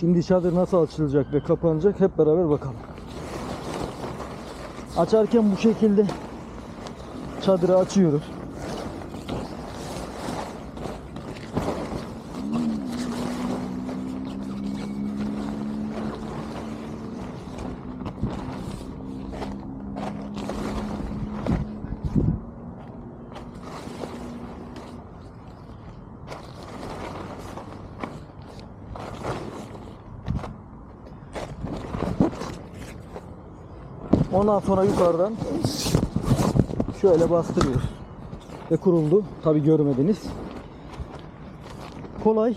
Şimdi çadır nasıl açılacak ve kapanacak hep beraber bakalım. Açarken bu şekilde çadırı açıyoruz. Ondan sonra yukarıdan şöyle bastırıyoruz. Ve kuruldu. Tabi görmediniz. Kolay.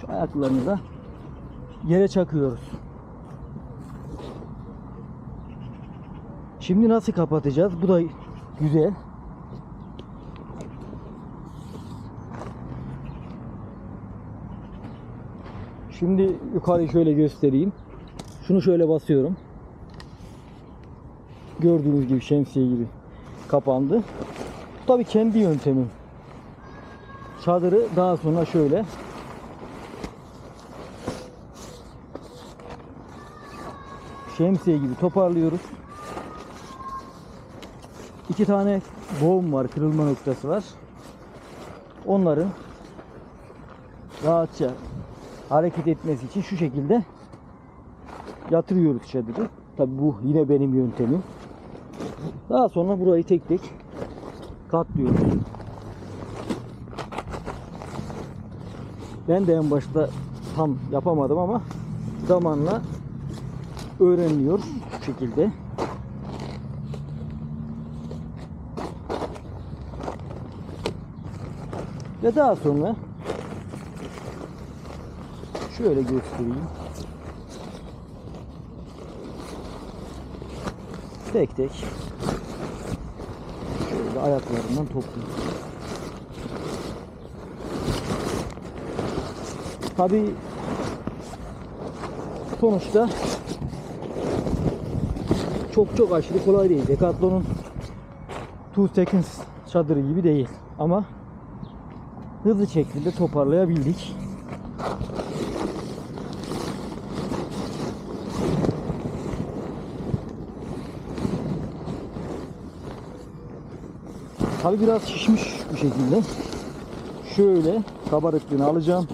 Şu ayaklarını da yere çakıyoruz. Şimdi nasıl kapatacağız? Bu da güzel. Şimdi yukarıyı şöyle göstereyim. Şunu şöyle basıyorum. Gördüğünüz gibi şemsiye gibi kapandı. Tabii kendi yöntemim. Çadırı daha sonra şöyle şemsiye gibi toparlıyoruz. İki tane boğum var, kırılma noktası var. Onların rahatça hareket etmesi için şu şekilde yatırıyoruz çadırı. Tabi bu yine benim yöntemim. Daha sonra burayı tek tek katlıyoruz. Ben de en başta tam yapamadım ama zamanla öğreniliyor bu şekilde. Ve daha sonra şöyle göstereyim. Tek tek şöyle ayaklarından topluyorum. Tabi sonuçta çok çok aşırı kolay değil. Decathlon'un Two Seconds çadırı gibi değil. Ama hızlı şekilde toparlayabildik. Tabi biraz şişmiş bu şekilde. Şöyle kabarıklığını alacağım.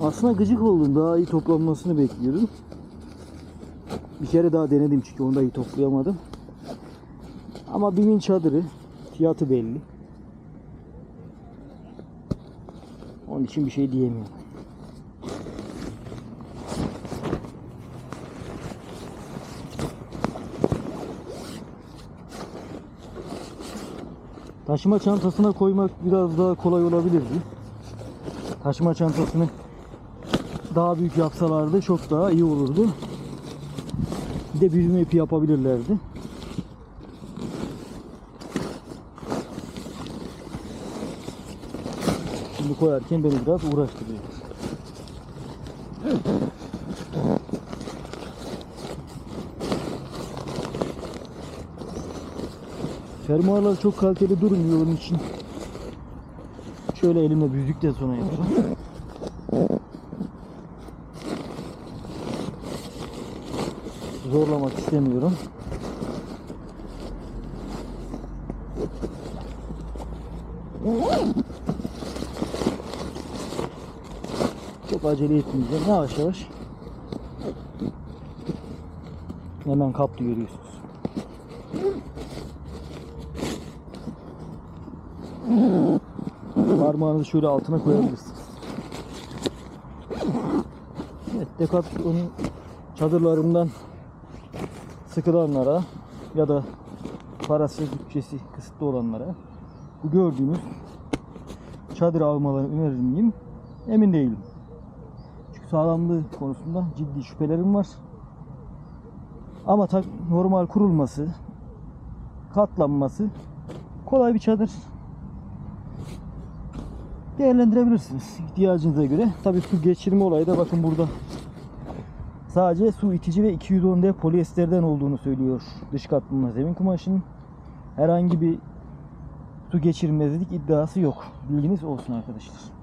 Aslında gıcık oldum. Daha iyi toplanmasını bekliyordum. Bir kere daha denedim çünkü onu da iyi toplayamadım. Ama BİM'in çadırı fiyatı belli. Onun için bir şey diyemiyorum. Taşıma çantasına koymak biraz daha kolay olabilirdi. Taşıma çantasını daha büyük yapsalardı çok daha iyi olurdu. Bir de büyüme ipi yapabilirlerdi. Şimdi koyarken beni biraz uğraştırıyor. Fermuarlar çok kaliteli durmuyor onun için. Şöyle elimle büzdükten sonra yapıyorum. Zorlamak istemiyorum. Çok acele etmeyeceğim. Yavaş yavaş. Hemen kaptı görüyorsunuz. Parmağınızı şöyle altına koyabilirsiniz. Evet, Decathlon'un çadırlarından sıkılanlara ya da parası bütçesi kısıtlı olanlara bu gördüğünüz çadır almalarını önerir miyim? Emin değilim. Sağlamlığı konusunda ciddi şüphelerim var. Ama tak normal kurulması, katlanması kolay bir çadır. Değerlendirebilirsiniz ihtiyacınıza göre. Tabii su geçirme olayı da bakın burada Sadece su itici ve 210D polyesterden olduğunu söylüyor dış katmanlı zemin kumaşının. Herhangi bir su geçirmezlik iddiası yok. Bilginiz olsun arkadaşlar.